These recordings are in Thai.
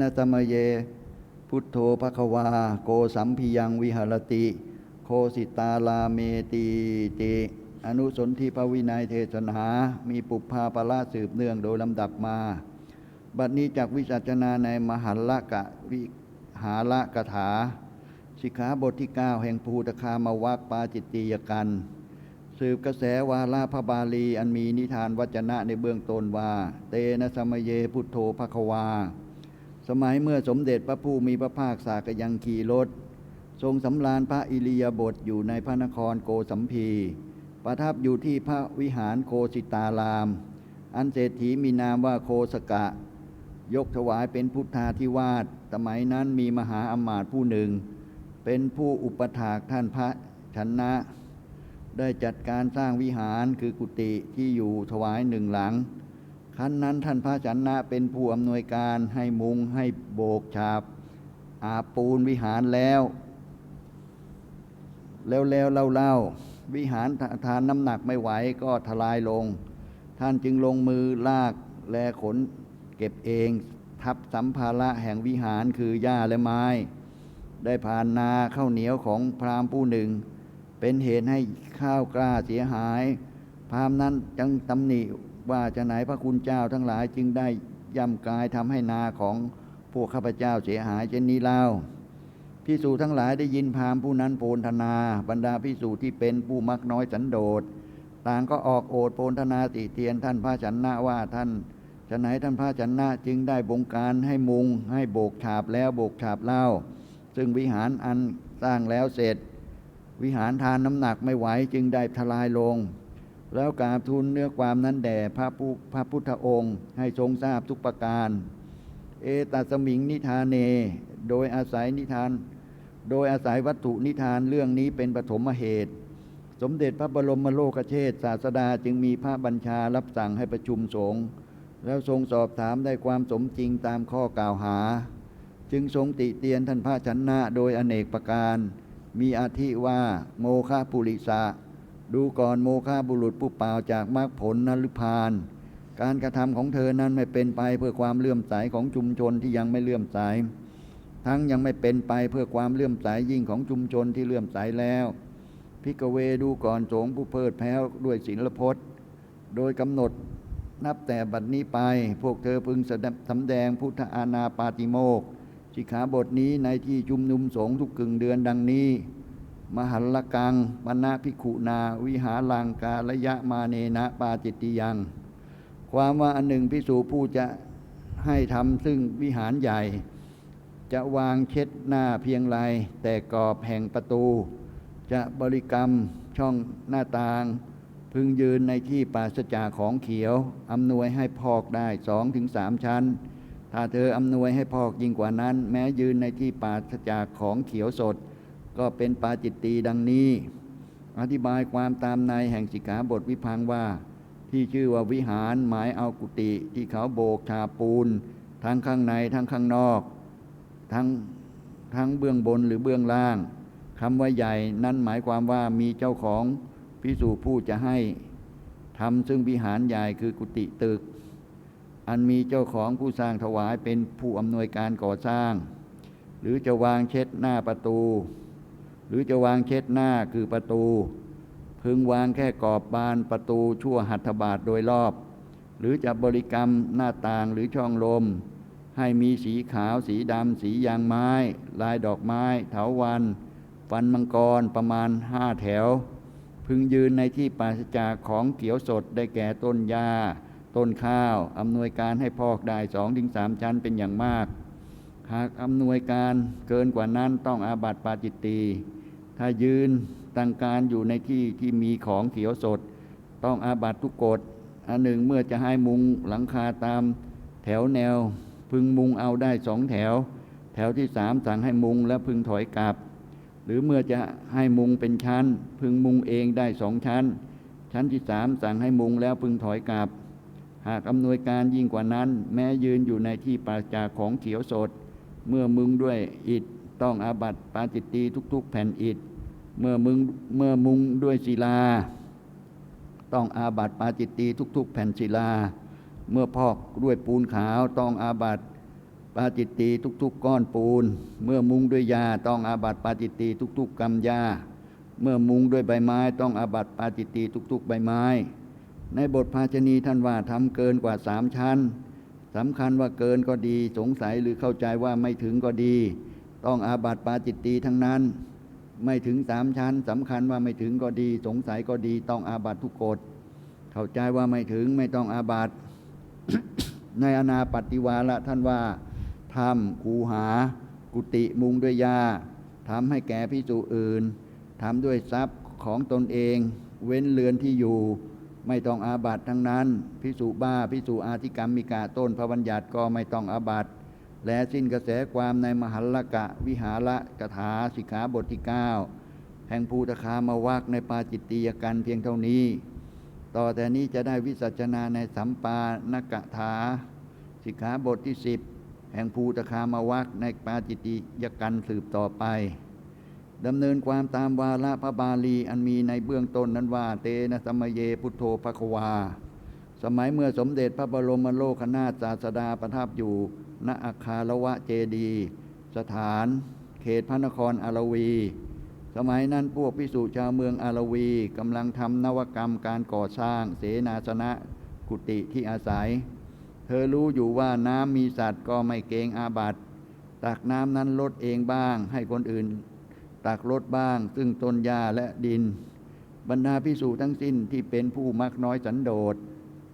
นะตมเย พุทโธภคะวา โกสัมพิยังวิหารติ โคสิตาลาเมตีติอนุสนธิพวินัยเทศนา มีปุพพาปละสืบเนื่องโดยลำดับมา บัดนี้จากวิจัชนาในมหัลละกะวิหาละกถา สิกขาบทที่ 9 แห่งภูตคามวักปาจิตติยกัน สืบกระแสวาลาพระบาลี อันมีนิทานวจนะในเบื้องต้นว่า เตนะสมเยพุทโธภควา สมัยเมื่อสมเด็จพระผู้มีพระภาคสากยังขี่รถทรงสำราญพระอิริยาบถอยู่ในพระนครโกสัมพีประทับอยู่ที่พระวิหารโคสิตาราม อันเศรษฐีมีนามว่าโคสกะ ยกถวายเป็นพุทธาธิวาสสมัยนั้นมีมหาอมาตย์ผู้หนึ่ง เป็นผู้อุปถากท่านพระชนะ ได้จัดการสร้างวิหารคือกุฏิที่อยู่ถวายหนึ่งหลัง ครั้นนั้นท่านพระชนนะเป็นผู้อำนวยการให้มุงให้โบกฉาบ อาปูนวิหารแล้ว แล้วแล้วเล่าเล่าวิหารทานน้ำหนักไม่ไหวก็ทลายลง ท่านจึงลงมือลากแลขนเก็บเอง ทับสัมภาระแห่งวิหารคือหญ้าและไม้ ได้ผ่านนาข้าวเหนียวของพราหมณ์ผู้หนึ่ง เป็นเหตุให้ข้าวกล้าเสียหาย พราหมณ์นั้นจึงตำหนิ ว่าจะไหนพระคุณเจ้าทั้งหลายจึงได้ย่ำกายทำให้นาของพวกข้าพเจ้าเสียหายเช่นนี้เล่าพิสูจทั้งหลายได้ยินพามผู้นั้นโพนธนา บรรดาพิสูจที่เป็นผู้มักน้อยสันโดษต่างก็ออกโอดโพนธนาติเตียนท่านพระชนนะว่าท่านฉะไหนท่านพระชนะจึงได้บงการให้มุง ให้โบกฉาบแล้วโบกฉาบเล่า ซึ่งวิหารอันสร้างแล้วเสร็จ วิหารทานน้ำหนักไม่ไหวจึงได้ทลายลง แล้วกราบทูลเนื้อความนั้นแด่พระผู้พระพุทธองค์ให้ทรงทราบทุกประการ เอตัสมิงนิทานเน โดยอาศัยนิทาน โดยอาศัยวัตถุนิทานเรื่องนี้เป็นปฐมเหตุ สมเด็จพระบรมโลกเชษศาสดาจึงมีพระบัญชารับสั่งให้ประชุมสงฆ์แล้วทรงสอบถามได้ความสมจริงตามข้อกล่าวหา จึงทรงติเตียนท่านพระชนะโดยอเนกประการ มีอาทิว่าโมฆะปุริสะ ดูก่อนโมฆะบุรุษผู้เปล่าจากมรรคผลนลุพาน การกระทำของเธอนั้นไม่เป็นไปเพื่อความเลื่อมใสของชุมชนที่ยังไม่เลื่อมใส ทั้งยังไม่เป็นไปเพื่อความเลื่อมใสยิ่งของชุมชนที่เลื่อมใสแล้วพิกเวดูก่อนสงผู้เพิดแพ้วด้วยศีลพจน์ โดยกำหนดนับแต่บัดนี้ไป พวกเธอพึงแสดงสำแดงพุทธาณาปาติโมกสิกขาบทนี้ในที่ชุมนุมสงฆ์ทุกกึ่งเดือนดังนี้ มหัลลกังปนาภิขุนา วิหารังกาลยะมาเนนะปาจิตติยัง ความว่าอันหนึ่งพิสูผู้จะให้ทำซึ่งวิหารใหญ่ จะวางเช็ดหน้าเพียงไรแต่กรอบแห่งประตู จะบริกรรมช่องหน้าต่าง พึงยืนในที่ปราศจากของเขียวอำนวยให้พอกได้สองถึงสามชั้น ถ้าเธออำนวยให้พอกยิ่งกว่านั้น แม้ยืนในที่ปราศจากของเขียวสด ก็เป็นปาจิตตีดังนี้ อธิบายความตามในแห่งสิกขาบทวิพังว่า ที่ชื่อว่าวิหารหมายเอากุฏิที่เขาโบกชาปูน ทั้งข้างในทั้งข้างนอก ทั้งทั้งเบื้องบนหรือเบื้องล่างคำว่าใหญ่นั้นหมายความว่ามีเจ้าของพิสูจผู้จะให้ทำซึ่งวิหารใหญ่คือกุฏิตึก อันมีเจ้าของผู้สร้างถวายเป็นผู้อำนวยการก่อสร้าง หรือจะวางเช็ดหน้าประตู หรือจะวางเช็ดหน้าคือประตู พึงวางแค่กรอบบานประตูชั่วหัตถบาทโดยรอบ หรือจะบริกรรมหน้าต่างหรือช่องลม ให้มีสีขาวสีดำสียางไม้ ลายดอกไม้ เถาวัน ฟันมังกรประมาณห้าแถว พึงยืนในที่ปราศจากของเขียวสดได้แก่ต้นหญ้าต้นข้าวอำนวยการให้พอกได้สองถึงสามชั้นเป็นอย่างมาก หากอำนวยการเกินกว่านั้นต้องอาบัติปาจิตตี ถ้ายืนตั้งการอยู่ในที่ที่มีของเขียวสด ต้องอาบัตทุกกฎอันหนึ่งเมื่อจะให้มุงหลังคาตามแถวแนว พึงมุงเอาได้สองแถว แถวที่สามสั่งให้มุงแล้วพึงถอยกลับ หรือเมื่อจะให้มุงเป็นชั้น พึงมุงเองได้สองชั้น ชั้นที่สามสั่งให้มุงแล้วพึงถอยกลับ หากอำนวยการยิ่งกว่านั้น แม้ยืนอยู่ในที่ปราจากของเขียวสด เมื่อมึงด้วยอิฐ ต้องอาบัติปาจิตตีทุก ๆ แผ่นอิฐเมื่อมึงเมื่อมุงด้วยศิลา ต้องอาบัติปาจิตตีทุก ๆ แผ่นศิลา เมื่อพอกด้วยปูนขาวต้องอาบัติปาจิตตีทุก ๆ ก้อนปูน เมื่อมุงด้วยยาต้องอาบัติปาจิตตีทุก ๆกำยาเมื่อมุงด้วยใบไม้ต้องอาบัติปาจิตตีทุก ๆ ใบไม้ ในบทภาชณีท่านว่าทำเกินกว่าสามชั้นสำคัญว่าเกินก็ดีสงสัยหรือเข้าใจว่าไม่ถึงก็ดี ต้องอาบัติปาจิตตีทั้งนั้น ไม่ถึงสามชั้นสำคัญว่าไม่ถึงก็ดี สงสัยก็ดี ต้องอาบัติทุกกฎเข้าใจว่าไม่ถึงไม่ต้องอาบัติในอนาปฏิวาละท่านว่าทำคูหา กุฏิมุงด้วยยาทำให้แก่พิสูจอื่นทำด้วยทรัพย์ของตนเอง เว้นเรือนที่อยู่ ไม่ต้องอาบัติทั้งนั้น พิสูบ้าพิสูอาธิกรรมมิกาต้นพระบัญญัติก็ไม่ต้องอาบัติ และสิ้นกระแสความในมหัลกะวิหาระกถาสิกขาบทที่ 9 แห่งภูตคามวักในปาจิตติยกันเพียงเท่านี้ ต่อแต่นี้จะได้วิสัชนาในสัมปานกถาสิกขาบทที่ 10 แห่งภูตคามวักในปาจิตติยกันสืบต่อไปดำเนินความตามวาระพระบาลีอันมีในเบื้องต้นนั้นว่า เตนะสมมเยพุทโธภควา สมัยเมื่อสมเด็จพระบรมโลกนาถศาสดาประทับอยู่ ณอาคารวะเจดี สถาน เขตพระนครอารวี สมัยนั้นพวกพิสุชาวเมืองอารวีกำลังทำนวกรรมการก่อสร้างเสนาสนะกุฏิที่อาศัย เธอรู้อยู่ว่าน้ำมีสัตว์ก็ไม่เกงอาบัติตักน้ำนั้นลดเองบ้าง ให้คนอื่น ตักลดบ้าง ซึ่งต้นหญ้าและดิน บรรดาพิสูจทั้งสิ้นที่เป็นผู้มักน้อยสันโดษ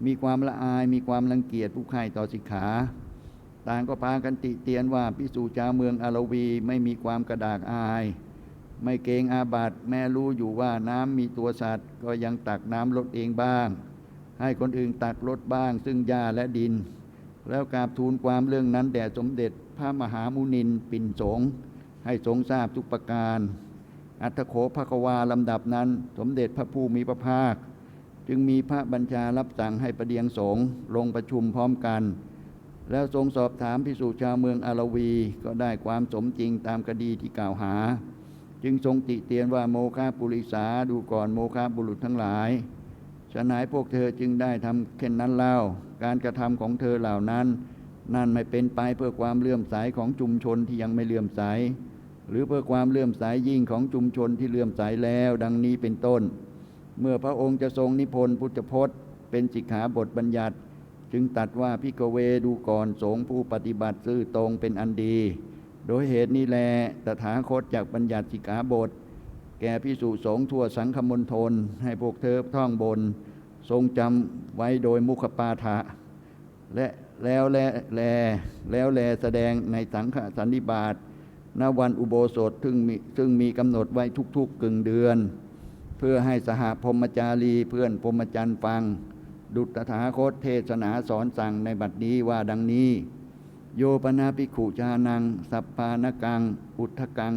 มีความละอายมีความรังเกียจผู้ใคร่ต่อสิกขา ต่างก็พากันติเตียนว่าพิสูจชาวเมืองอารวีไม่มีความกระดากอาย ไม่เกงอาบัตแม้รู้อยู่ว่าน้ำมีตัวสัตว์ ก็ยังตักน้ำลดเองบ้าง ให้คนอื่นตักลดบ้าง ซึ่งหญ้าและดิน แล้วกราบทูลความเรื่องนั้นแด่สมเด็จพระมหามุนินปิ่นสงให้ทรงทราบทุกประการ อัตโขภควาลำดับนั้น สมเด็จพระผู้มีพระภาค จึงมีพระบัญชารับสั่งให้ประเดียงสงลงประชุมพร้อมกัน แล้วทรงสอบถามพิสูจชาวเมืองอารวี ก็ได้ความสมจริงตามคดีที่กล่าวหา จึงทรงติเตียนว่าโมฆะปุริสาดูก่อนโมฆะบุรุษทั้งหลายฉะไหนพวกเธอจึงได้ทำเช่นนั้นเล่า การกระทำของเธอเหล่านั้น นั่นไม่เป็นไปเพื่อความเลื่อมใสของชุมชนที่ยังไม่เลื่อมใส หรือเพื่อความเลื่อมใสยิ่งของชุมชนที่เลื่อมใสแล้ว ดังนี้เป็นต้น เมื่อพระองค์จะทรงนิพนธ์พุทธพจน์ เป็นสิกขาบทบัญญัติ จึงตัดว่าพิกเวดูก่อนสงผู้ปฏิบัติซื่อตรงเป็นอันดี โดยเหตุนี้แลตถาคตจากบัญญัติสิกขาบท แก่พิสุสงทั่วสังคมณฑลให้พวกเธอท่องบน ทรงจำไว้โดยมุขปาฐะและแล้วแลแลแล้วแลแสดงในสังฆสันนิบาตณวันอุโบสถซึ่งมีซึ่งมีกำหนดไว้ทุกๆกึ่งเดือน เพื่อให้สหพรมจารีเพื่อนพรมจรรย์ฟัง ดุจตถาคตเทศนาสอนสั่งในบัดนี้ว่าดังนี้ โยปนาภิกขุจานัง สัพพานกัง อุทธกัง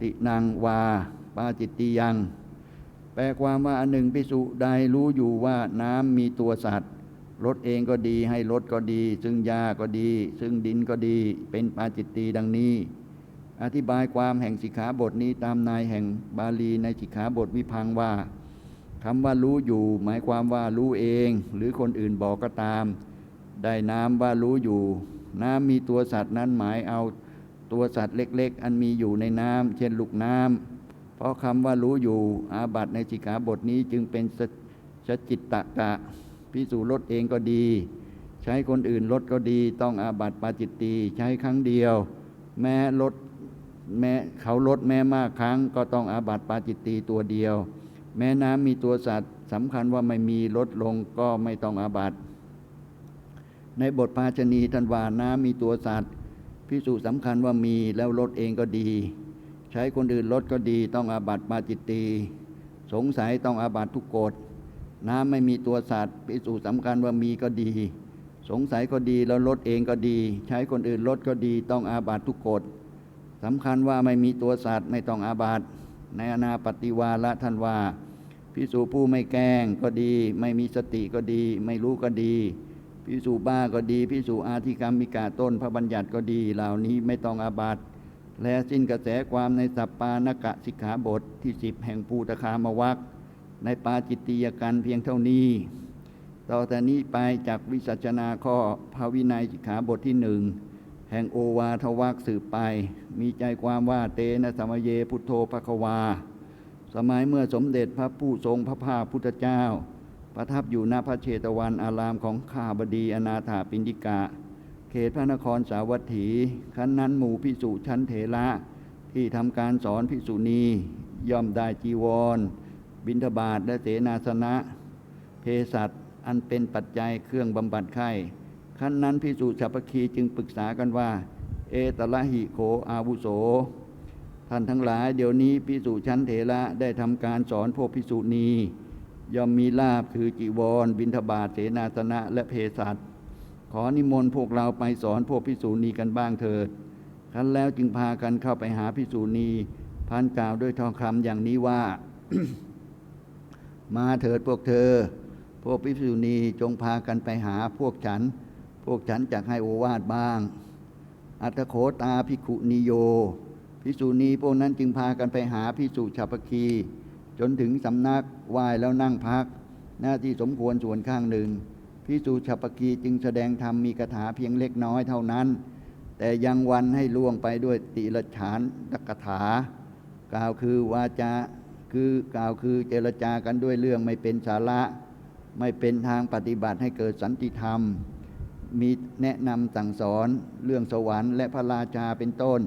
ตินังวา ปาจิตติยัง แปลความว่าอันหนึ่งพิสุใดรู้อยู่ว่าน้ำมีตัวสัตว์รถเองก็ดีให้รถก็ดี ซึ่งหญ้าก็ดี ซึ่งดินก็ดี เป็นปาจิตตีดังนี้ อธิบายความแห่งสิกขาบทนี้ตามนายแห่งบาลีในสิกขาบทวิพังว่า คำว่ารู้อยู่ หมายความว่ารู้เอง หรือคนอื่นบอกก็ตาม ได้นามว่ารู้อยู่ น้ำมีตัวสัตว์นั้นหมายเอาตัวสัตว์เล็ก ๆ อันมีอยู่ในน้ำเช่นลูกน้ำเพราะคำว่ารู้อยู่ อาบัตในสิกขาบทนี้จึงเป็นสสจิตตะกะพิสูจน์ลดเองก็ดี ใช้คนอื่นลดก็ดี ต้องอาบัตปาจิตตีใช้ครั้งเดียว แม้ลดแม้เขาลดแม้มากครั้ง ก็ต้องอาบัตปาจิตตีตัวเดียว แม้น้ำมีตัวสัตว์สำคัญว่าไม่มีลดลงก็ไม่ต้องอาบัติ ในบทภาชณีท่านว่าน้ำมีตัวสัตว์พิสูจน์สำคัญว่ามีแล้วลดเองก็ดี ใช้คนอื่นลดก็ดีต้องอาบัติปาจิตตีสงสัยต้องอาบัติทุกกฎน้ำไม่มีตัวสัตว์พิสูจน์สำคัญว่ามีก็ดี สงสัยก็ดีแล้วลดเองก็ดี ใช้คนอื่นลดก็ดีต้องอาบัตทุกกฎสำคัญว่าไม่มีตัวสัตว์ไม่ต้องอาบัต ในอนาปฏิวาละท่านว่าพิสูผู้ไม่แกล้งก็ดี ไม่มีสติก็ดี ไม่รู้ก็ดีพิสูบ้าก็ดีพิสูอาธิกรรมมิกาต้นพระบัญญัติก็ดี เหล่านี้ไม่ต้องอาบัตและสิ้นกระแสความในสัปปานกะสิกขาบทที่สิบแห่งภูตคามวักในปาจิตติยกันเพียงเท่านี้ ต่อแต่นี้ไปจากวิสัชนาข้อภาวินัยสิกขาบทที่หนึ่ง แห่งโอวาทวักสืบไป มีใจความว่าเตนะสมเยพุทโธภควา สมัยเมื่อสมเด็จพระผู้ทรงพระภาคพุทธเจ้า ประทับอยู่ณพระเชตวันอารามของข้าบดีอนาถาปินดิกะ เขตพระนครสาวัตถีขั้นนั้นหมู่พิสุชั้นเถระที่ทำการสอนพิสุณีย่อมได้จีวร บิณฑบาตและเสนาสนะ เภสัชอันเป็นปัจจัยเครื่องบำบัดไข้ ขั้นนั้นพิสุฉัพพคีจึงปรึกษากันว่า เอตละหิโขอาวุโส ท่านทั้งหลายเดี๋ยวนี้พิสุชั้นเถระได้ทำการสอนพวกพิสุณีย่อมมีลาบคือจีวร บิณฑบาตเสนาสนะและเภสัชขอนิมนต์พวกเราไปสอนพวกพิสูจนีกันบ้างเถิดครั้นแล้วจึงพากันเข้าไปหาพิสูจนีพันกล่าวด้วยทองคำอย่างนี้ว่า มาเถิดพวกเธอ พวกพิสูจนีจงพากันไปหาพวกฉัน พวกฉันจะให้โอวาทบ้าง อัตโขตาภิขุนิโยพิสูนีพวกนั้นจึงพากันไปหาพิสูจฉัพคี จนถึงสำนักไหว้แล้วนั่งพัก หน้าที่สมควรส่วนข้างหนึ่งพิสูจน์ฉัพพคีจึงแสดงธรรมมีคาถาเพียงเล็กน้อยเท่านั้น แต่ยังวันให้ล่วงไปด้วยติลฉานตกถากล่าวคือวาจาคือกล่าวคือเจรจากันด้วยเรื่องไม่เป็นสาระ ไม่เป็นทางปฏิบัติให้เกิดสันติธรรม มีแนะนำสั่งสอนเรื่องสวรรค์และพระราชาเป็นต้น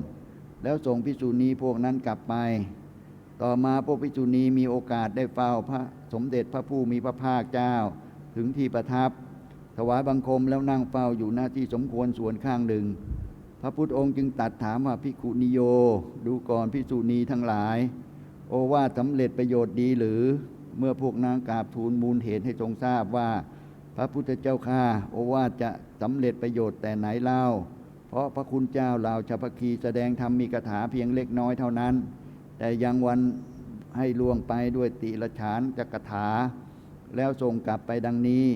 แล้วส่งพิสูจนีพวกนั้นกลับไป ต่อมาพวกพิจุนีมีโอกาสได้เฝ้าพระสมเด็จพระผู้มีพระภาคเจ้า ถึงที่ประทับ ถวายบังคมแล้วนั่งเฝ้าอยู่หน้าที่สมควรส่วนข้างหนึ่ง พระพุทธองค์จึงตัดถามว่าพิกุนิโย ดูก่อนพิจุนีทั้งหลาย โอวาสำเร็จประโยชน์ดีหรือเมื่อพวกนางกราบทูลมูลเหตุให้ทรงทราบว่า พระพุทธเจ้าข้าโอวาทจะสำเร็จประโยชน์แต่ไหนเล่า เพราะพระคุณเจ้าเหล่าชาพคีแสดงธรรมมีคาถาเพียงเล็กน้อยเท่านั้น แต่ยังวันให้ล่วงไปด้วยติละฉานจักถา แล้วส่งกลับไปดังนี้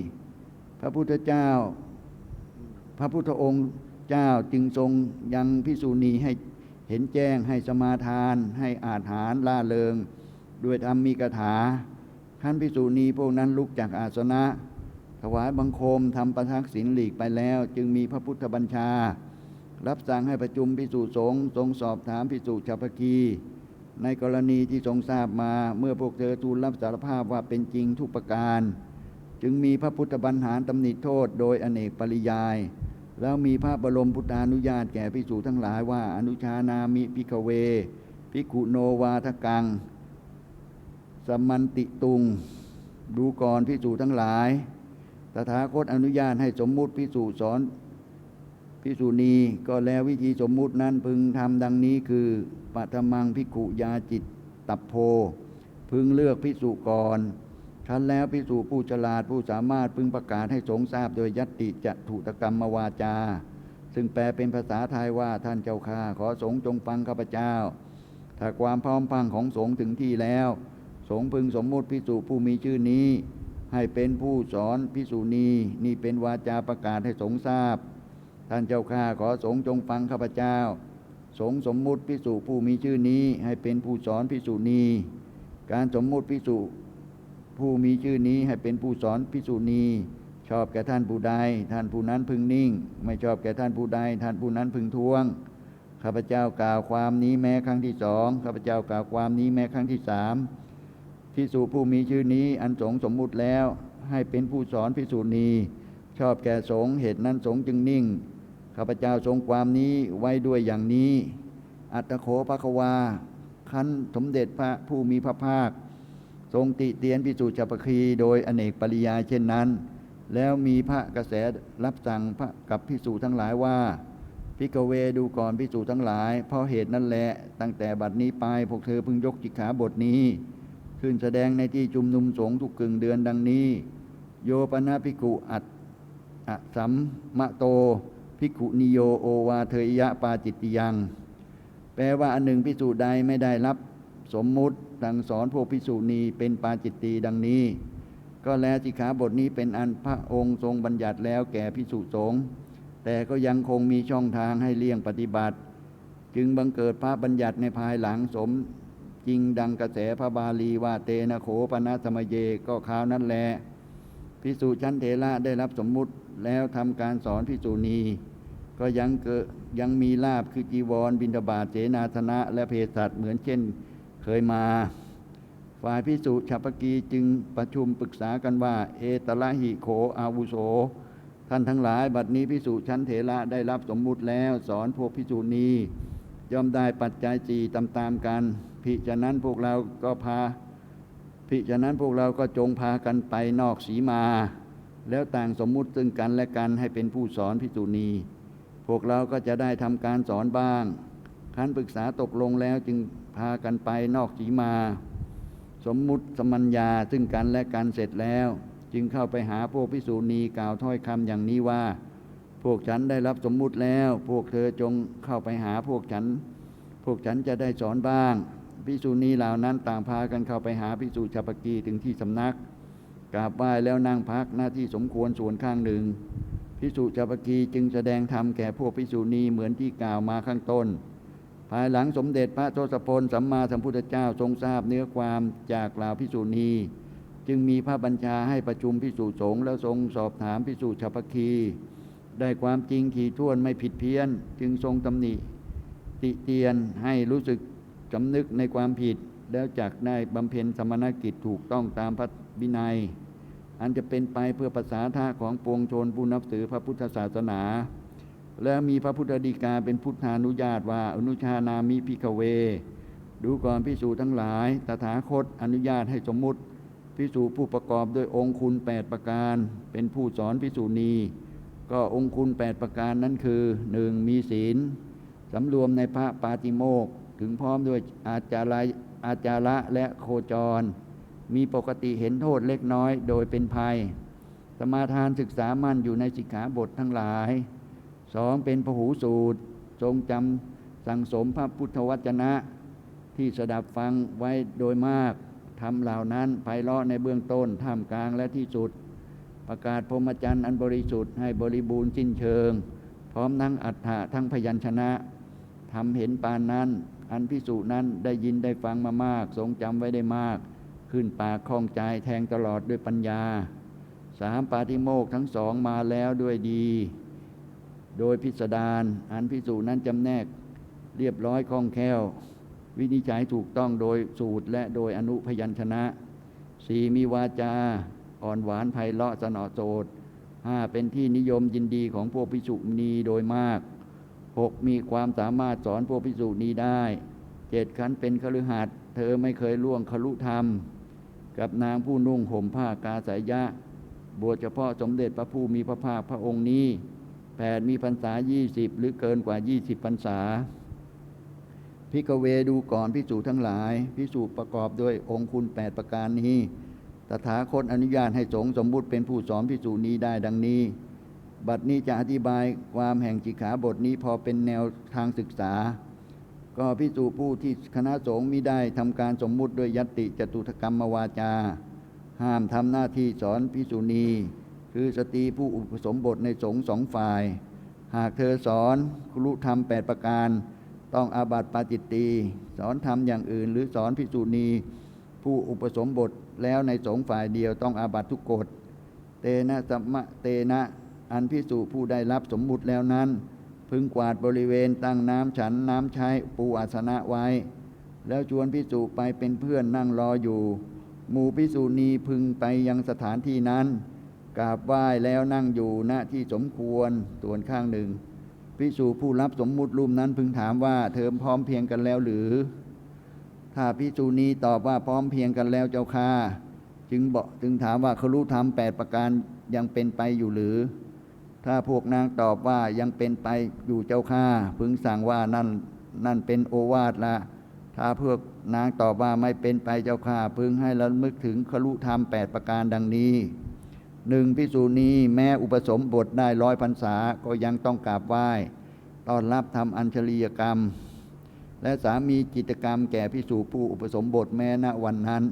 พระพุทธเจ้า พระพุทธองค์เจ้าจึงทรงยังพิสูนีให้เห็นแจ้งให้สมาทาน ให้อาหารล่าเริง ด้วยธรรมมีคาถาขั้นพิสูนีพวกนั้นลุกจากอาสนะ ถวายบังคมทำประทักษิณหลีกไปแล้ว จึงมีพระพุทธบัญชา รับสั่งให้ประชุมพิสูจสงฆ์ทรงสอบถามพิสูจชาวพกีในกรณีที่ทรงทราบมาเมื่อพวกเธอทูลรับสารภาพว่าเป็นจริงทุกประการ จึงมีพระพุทธบัญหารตำหนิโทษโดยอเนกปริยาย แล้วมีพระบรมพุทธานุญาตแก่ภิกษุทั้งหลายว่าอนุชานามิพิกเวภิกุโนวาทกังสมันติตุง ดูก่อนภิกษุทั้งหลาย ตถาคตอนุญาตให้สมมุติภิกษุสอนภิกษุณีก็แล้ววิธีสมมุตินั้นพึงทำดังนี้คือปัทมังภิกขุยาจิตตับโพ พึงเลือกภิกษุก่อนครั้นแล้วภิกษุผู้ฉลาดผู้สามารถพึงประกาศให้สงทราบโดยยัตติจะถุตกรรมวาจา ซึ่งแปลเป็นภาษาไทยว่าท่านเจ้าข้าขอสงฆ์จงฟังข้าพเจ้า ถ้าความพร้อมพังของสงฆ์ถึงที่แล้ว สงฆ์พึงสมมุติภิกษุผู้มีชื่อนี้ ให้เป็นผู้สอนภิกษุณีนี่เป็นวาจาประกาศให้สงทราบ ท่านเจ้าข้าขอสงฆ์จงฟังข้าพเจ้า สงสมมุติภิกษุผู้มีชื่อนี้ ให้เป็นผู้สอนภิกษุณีการสมมุติภิกษุผู้มีชื่อนี้ให้เป็นผู้สอนภิกษุณีชอบแก่ท่านผู้ใด ท่านผู้นั้นพึงนิ่ง ไม่ชอบแก่ท่านผู้ใด ท่านผู้นั้นพึงทวงข้าพเจ้ากล่าวความนี้แม้ครั้งที่สองข้าพเจ้ากล่าวความนี้แม้ครั้งที่สาม ภิกษุผู้มีชื่อนี้อันสงสมมุติแล้ว ให้เป็นผู้สอนภิกษุณีชอบแก่สงเหตุนั้นสงจึงนิ่งข้าพเจ้าทรงความนี้ไว้ด้วยอย่างนี้ อัตโขภควาคันสมเด็จพระผู้มีพระภาค ทรงติเตียนพิสูจน์จัปคีโดยอเนกปริยายเช่นนั้น แล้วมีพระกระแสรับสั่งพระกับพิสูจทั้งหลายว่าพิกเวดูก่อนพิสูจทั้งหลายเพราะเหตุนั้นแหละตั้งแต่บัดนี้ไปพวกเธอพึงยกจิกขาบทนี้ ขึ้นแสดงในที่จุมนุมสงฆ์ทุกกึ่งเดือนดังนี้ โยปนาภิกขุอัดอสัมมะโตภิกขุนิโยโอวาเทยยะปาจิตติยัง แปลว่าอันหนึ่งพิสูจน์ใดไม่ได้รับ สมมุติดังสอนพวกพิสูจนีเป็นปาจิตตีดังนี้ ก็แล้วสิขาบทนี้เป็นอันพระองค์ทรงบัญญัติแล้วแก่พิสุสงฆ์แต่ก็ยังคงมีช่องทางให้เลี่ยงปฏิบัติ จึงบังเกิดพระบัญญัติในภายหลังสม จริงดังกระแสพระบาลีว่าเตนะโขปนะสมเยก็คราวนั้นแลพิสูจชั้นเถระได้รับสมมุติแล้วทำการสอนพิสูจนีก็ยังเกิดยังมีลาบคือจีวร บิณฑบาเสนาสนะ และเพศสัตเหมือนเช่นเคยมา ฝ่ายพิสุชาปกีจึงประชุมปรึกษากันว่า เอตละหิโขอาวุโส ท่านทั้งหลายบัดนี้พิสุชั้นเถระได้รับสมมุติแล้วสอนพวกพิสูจนีย่อมได้ปัจจัยจีตามๆกัน พิฉะนั้นพวกเราก็พาพิฉะนั้นพวกเราก็จงพากันไปนอกสีมา แล้วต่างสมมุติซึ่งกันและกันให้เป็นผู้สอนพิสูจนี พวกเราก็จะได้ทำการสอนบ้างคันปรึกษาตกลงแล้วจึงพากันไปนอกสีมา สมมุติสมัญญาซึ่งกันและกันเสร็จแล้ว จึงเข้าไปหาพวกพิสูจนีกล่าวถ้อยคำอย่างนี้ว่า พวกฉันได้รับสมมุติแล้ว พวกเธอจงเข้าไปหาพวกฉัน พวกฉันจะได้สอนบ้าง พิสูจนีเหล่านั้นต่างพากันเข้าไปหาพิสูจน์ชาปกีถึงที่สำนักกราบไหว้แล้วนั่งพักหน้าที่สมควรส่วนข้างหนึ่งพิสุจาปกีจึงแสดงธรรมแก่พวกพิสุนีเหมือนที่กล่าวมาข้างต้น ภายหลังสมเด็จพระทศพลสัมมาสัมพุทธเจ้าทรงทราบเนื้อความจากกล่าวพิสุนีจึงมีพระบัญชาให้ประชุมพิสุสงฆ์แล้วทรงสอบถามพิสุชาปกีได้ความจริงถี่ถ้วนไม่ผิดเพี้ยน จึงทรงตำหนิติเตียนให้รู้สึก สำนึกในความผิดแล้วจักได้บำเพ็ญสมณกิจถูกต้องตามพระวินัย อันจะเป็นไปเพื่อภาษาท่าของปวงชนผู้นับถือพระพุทธศาสนา และมีพระพุทธดีกาเป็นพุทธานุญาตว่าอนุชานามิพิกเว ดูก่อนพิสูจทั้งหลาย ตถาคตอนุญาตให้สมมุติพิสูจผู้ประกอบด้วยองค์คุณ 8 ประการ เป็นผู้สอนพิสูจนีก็องค์คุณ 8 ประการนั้นคือ 1. มีศีลสำรวมในพระปาติโมก ถึงพร้อมด้วยอาจาระอาจาระและโคจร มีปกติเห็นโทษเล็กน้อยโดยเป็นภัย สมาทานศึกษามั่นอยู่ในสิกขาบททั้งหลายสองเป็นพหูสูตร ทรงจำสั่งสมพระพุทธวจนะ ที่สดับฟังไว้โดยมากทำเหล่านั้นไพเราะในเบื้องต้นท่ามกลางและที่สุด ประกาศพรหมจรรย์อันบริสุทธิ์ให้บริบูรณ์สิ้นเชิง พร้อมทั้งอัฏฐะทั้งพยัญชนะทำเห็นปานนั้น อันพิสูจนั้นได้ยินได้ฟังมามาก ทรงจำไว้ได้มาก ขึ้นปากคล่องใจแทงตลอดด้วยปัญญา สามปาติโมกทั้งสองมาแล้วด้วยดี โดยพิสดารอันพิสูจนั้นจำแนกเรียบร้อยคล่องแคล่ว วินิจฉัยถูกต้องโดยสูตรและโดยอนุพยัญชนะสี่มีวาจา อ่อนหวานไพเราะสนอโสดห้าเป็นที่นิยมยินดีของพวกพิสุนีโดยมาก หกมีความสามารถสอนพวกพิสุนีได้เจ็ดขันเป็นคฤหัสถ์เธอไม่เคยล่วงคลุธรรม กับนางผู้นุ่งห่มผ้ากาสายยะ บวชเฉพาะสมเด็จพระผู้มีพระภาคพระองค์นี้แปดมีพรรษายี่สิบหรือเกินกว่ายี่สิบพรรษาพิกเวดูก่อนพิสูจทั้งหลาย พิสูจประกอบด้วยองค์คุณแปดประการนี้ ตถาคตอนุญาตให้สงสมบุติเป็นผู้สอนพิสูจนี้ได้ดังนี้ บัดนี้จะอธิบายความแห่งจิขาบทนี้พอเป็นแนวทางศึกษา ก็พิสูจผู้ที่คณะสงฆ์มิได้ทำการสมมุติด้วยยตติจตุถกรรมวาจา ห้ามทำหน้าที่สอนพิสุณีคือสตรีผู้อุปสมบทในสงฆ์สองฝ่าย หากเธอสอนครุธรรมแปดประการ ต้องอาบัติปาจิตตีสอนธรรมอย่างอื่น หรือสอนพิสุณีผู้อุปสมบทแล้วในสงฆ์ฝ่ายเดียวต้องอาบัติทุกกฎเตนะสัมมะเตนะ อันพิสูผู้ได้รับสมมุติแล้วนั้น พึงกวาดบริเวณตั้งน้ำฉันน้ำใช้ปูอาสนะไว้ แล้วชวนพิสูไปเป็นเพื่อนนั่งรออยู่ หมู่พิสูนีพึงไปยังสถานที่นั้นกราบไหว้แล้วนั่งอยู่ณที่สมควรส่วนข้างหนึ่งพิสูผู้รับสมมุติรูปนั้นพึงถามว่าเธอพร้อมเพียงกันแล้วหรือ ถ้าพิสูนีตอบว่าพร้อมเพียงกันแล้วเจ้าค่ะจึงบอกจึงถามว่าเขารู้ธรรมแปดประการยังเป็นไปอยู่หรือ ถ้าพวกนางตอบว่ายังเป็นไปอยู่เจ้าข้าพึงสั่งว่านั่นนั่นเป็นโอวาทละถ้าพวกนางตอบว่าไม่เป็นไปเจ้าข้าพึงให้ระลึกถึงคลุธรรมแปดประการดังนี้หนึ่งพิสูจนีแม้อุปสมบทได้ร้อยพรรษาก็ยังต้องกราบไหว้ต้อนรับทำอัญชลียกรรม และสามีกิจกรรมแก่พิสูจผู้อุปสมบทแม้ณวันนั้น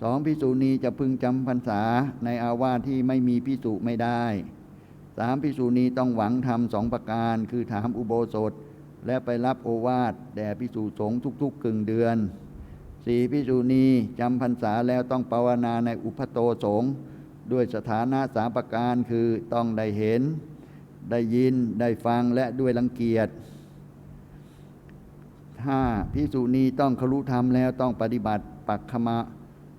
สองพิสูจนีจะพึงจำพรรษาในอาวาสที่ไม่มีพิสูจไม่ได้ สามพิสูจนีต้องหวังทำสองประการ คือถามอุโบสถ และไปรับโอวาทแด่พิสูจสงฆ์ทุกๆกึ่งเดือนสี่พิสูจนีจำพรรษาแล้วต้องภาวนาในอุปโตสงฆ์ด้วยสถานะสามประการคือต้องได้เห็น ได้ยินได้ฟังและด้วยรังเกียจห้าพิสูจนีต้องครุธรรมแล้วต้องปฏิบัติปักขมะ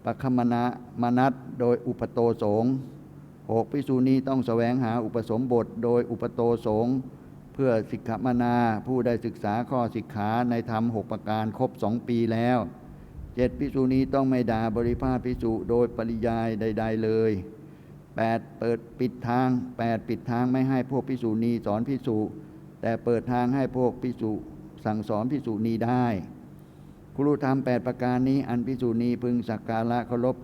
ปักขมนะมนัตโดยอุปโตสงฆ์ หกพิสูจนีต้องแสวงหาอุปสมบทโดยอุปโตสงเพื่อสิกขมนาผู้ได้ศึกษาข้อสิกขาในธรรมหกประการครบสองปีแล้วเจ็ดพิสูจนีต้องไม่ด่าบริพาทพิสูจโดยปริยายใด ๆ เลย 8. เปิดปิดทาง 8. ปิดทางไม่ให้พวกพิสูจนีสอนพิสูจแต่เปิดทางให้พวกพิสูจสั่งสอนพิสูจนีได้ ครูธรรม 8 ประการนี้อันพิสูจนีพึงสักการะเคารพ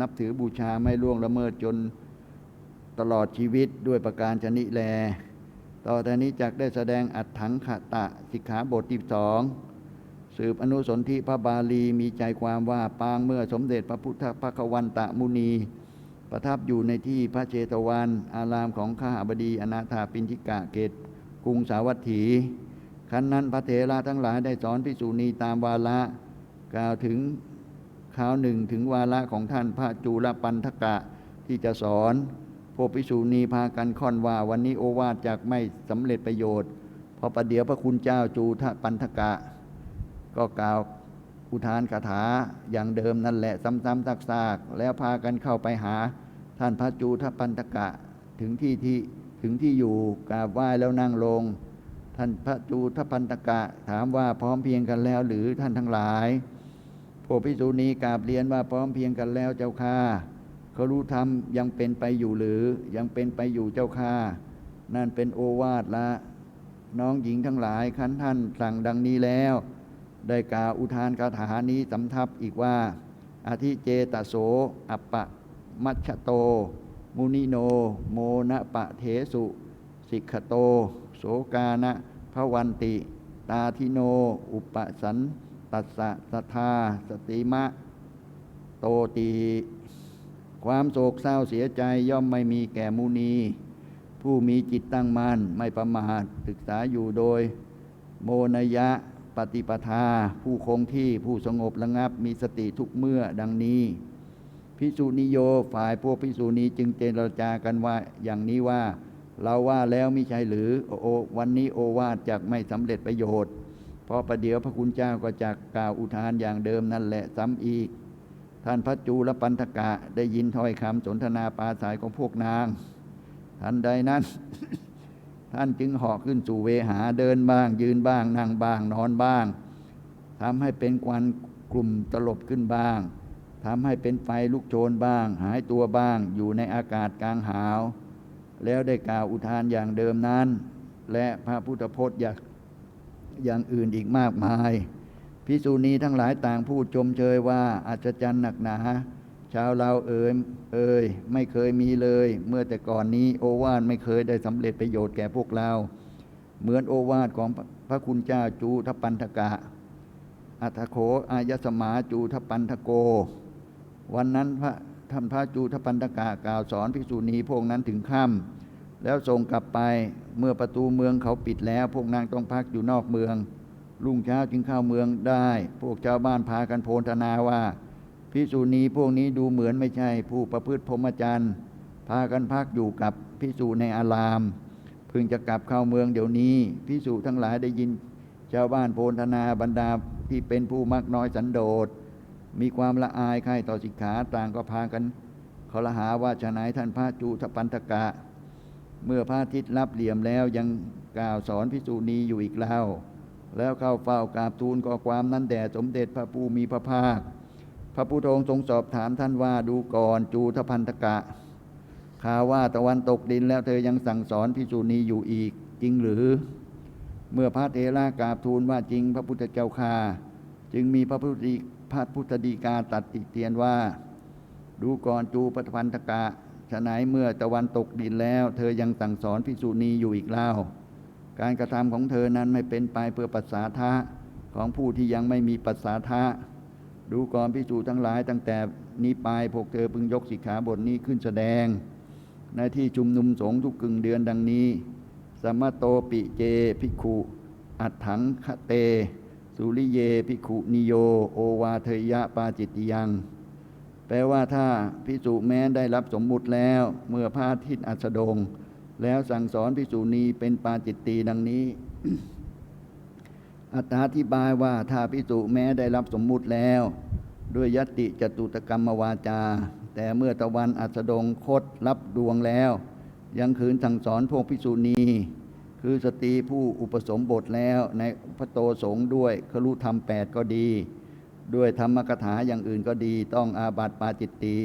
นับถือบูชาไม่ล่วงละเมิดจน ตลอดชีวิตด้วยประการชนิแล ต่อแต่นี้จักได้แสดงอัดถังขตะสิกขาบทที่สองสืบอนุสนธิพระบาลีมีใจความว่าปางเมื่อสมเด็จพระพุทธพระควันตะมุนี ประทับอยู่ในที่พระเชตวัน อารามของข้าบดีอนาถาปินทิกะเกตกรุงสาวัตถีคันนั้นพระเถระทั้งหลายได้สอนพิสูนีตามวาระกล่าวถึงข่าวหนึ่งถึงวาระของท่านพระจูลปันทกะที่จะสอน พวกพิสูจนีพากันค่อนว่าวันนี้โอวาทจากไม่สำเร็จประโยชน์ พอประเดี๋ยวพระคุณเจ้าจูทปันทกะ ก็กล่าวอุทานคาถาอย่างเดิมนั่นแหละซ้ำๆซากๆแล้วพากันเข้าไปหา ท่านพระจูทปันตกะถึงที่ที่ถึงที่อยู่กราบไหว้แล้วนั่งลง ท่านพระจูทปันตกะถามว่าพร้อมเพียงกันแล้วหรือท่านทั้งหลายพวกพิสูจนีกราบเรียนว่าพร้อมเพียงกันแล้วเจ้าค่า เขารู้ธรรมยังเป็นไปอยู่หรือยังเป็นไปอยู่เจ้าค่านั่นเป็นโอวาทละ น้องหญิงทั้งหลายคันท่านสั่งดังนี้แล้ว ได้กล่าวอุทานคาถานี้สำทับอีกว่า อาทิเจตโส อัปปะ มัชโต มุนิโน โมนะปะเทสุ สิกขโต โสกานะพระวันติ ตาทิโน อุปสันตัสสะสทธาสติมะ โตตี ความโศกเศร้าเสียใจย่อมไม่มีแก่มุนี ผู้มีจิตตั้งมัน่นไม่ประมาทศึกษาอยู่โดย โมนยะปฏิปทา ผู้คงที่ผู้สงบระงับมีสติทุกเมื่อดังนี้พิสุนิโยฝ่ายพวกพิสุนีจึงเจรจากันว่าอย่างนี้ว่า เราว่าแล้วมิใช่หรือโอวันนี้โอวาทจากไม่สำเร็จประโยชน์ เพราะประเดี๋ยวพระคุณเจ้าก็จะกล่าวอุทานอย่างเดิมนั่นแหละซ้ำอีก ท่านพระจูลปันธกะได้ยินถ้อยคำสนทนาปาศายของพวกนาง ทันใดนั้น ท่านจึงเหาะขึ้นสู่เวหาเดินบ้าง ยืนบ้างนั่งบ้างนอนบ้างทำให้เป็นควันกลุ่มตลบขึ้นบ้างทำให้เป็นไฟลุกโชนบ้าง หายตัวบ้าง อยู่ในอากาศกลางหาว แล้วได้กล่าวอุทานอย่างเดิมนั้น และพระพุทธพจน์อย่างอย่างอื่นอีกมากมาย พิสูจนีทั้งหลายต่างพูดชมเชยว่าอัศจรรย์หนักหนาชาวเราเอ่ยเอ่ยไม่เคยมีเลย เมื่อแต่ก่อนนี้โอวาทไม่เคยได้สำเร็จประโยชน์แก่พวกเรา เหมือนโอวาทของพระคุณเจ้าจูทปันธกะ อัตโขอายสมาจูทปันทโก วันนั้นพระท่านพระจูทปันธกะกล่าวสอนภิกษุณีพวกนั้นถึงค่ำแล้วส่งกลับไปเมื่อประตูเมืองเขาปิดแล้ว พวกนางต้องพักอยู่นอกเมือง รุ่งเช้าจึงเข้าเมืองได้ พวกชาวบ้านพากันโพลธนาว่าพิสูจนีพวกนี้ดูเหมือนไม่ใช่ผู้ประพฤติพรหมจรรย์พากันพักอยู่กับพิสูจในอาราม พึงจะกลับเข้าเมืองเดี๋ยวนี้พิสูจทั้งหลายได้ยิน ชาวบ้านโพลธนาบรรดาที่เป็นผู้มักน้อยสันโดษ มีความละอายใคร่ต่อสิกขาต่างก็พากันเขาละหาว่าชะนายท่านพระจูทปันธกะ เมื่อพระอาทิตย์รับเหลี่ยมแล้วยังกล่าวสอนพิสูจนีอยู่อีกแล้ว แล้วเข้าเฝ้ากราบทูลขอความนั้นแด่สมเด็จพระผู้มีพระภาค พระพุทธองค์ทรงสอบถามท่านว่าดูก่อนจูทพันธกะข่าวว่าตะวันตกดินแล้วเธอยังสั่งสอนพิสูนีอยู่อีกจริงหรือ เมื่อพระเทรากราบทูลว่าจริงพระพุทธเจ้าค่าจึงมีพระพุทธพระพุทธดีกาตัดติเตียนว่า ดูก่อนจูปพันธกะฉะไหนเมื่อตะวันตกดินแล้ว เธอยังสั่งสอนภิกษุณีอยู่อีกเล่า การกระทำของเธอนั้นไม่เป็นไปเพื่อปัสสาทะของผู้ที่ยังไม่มีปัสสาทะดูก่อนภิกษุทั้งหลายตั้งแต่นี้ไปพวกเธอพึงยกสิกขาบทนี้ขึ้นแสดงในที่ชุมนุมสงฆ์ทุกกึ่งเดือนดังนี้ สมโตปิเจภิกขุอัฏถังคเต สุริเยภิกขุนิโย โอวาเทยะปาจิตติยัง แปลว่าถ้าพิสุแม้ได้รับสมมุติแล้ว เมื่อพระอาทิตย์อัสดง แล้วสั่งสอนพิสุนีเป็นปาจิตตีดังนี้ อัตถาธิบายว่าถ้าพิสุแม้ได้รับสมมุติแล้ว ด้วยยติจตุตกรรมวาจา แต่เมื่อตะวันอัสดงคดรับดวงแล้ว ยังขืนสั่งสอนพวกพิสุนีคือสตรีผู้อุปสมบทแล้วในพระโตสงด้วยครุธรรมแปดก็ดี ด้วยธรรมกถาอย่างอื่นก็ดี ต้องอาบัติปาจิตตี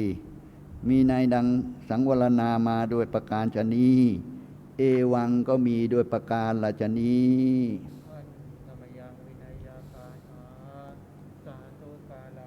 มีในดังสังวรณามาโดยประการชนีเอวังก็มีโดยประการละชนีธรรมยังวินัยยาคาหาสาธุกาลา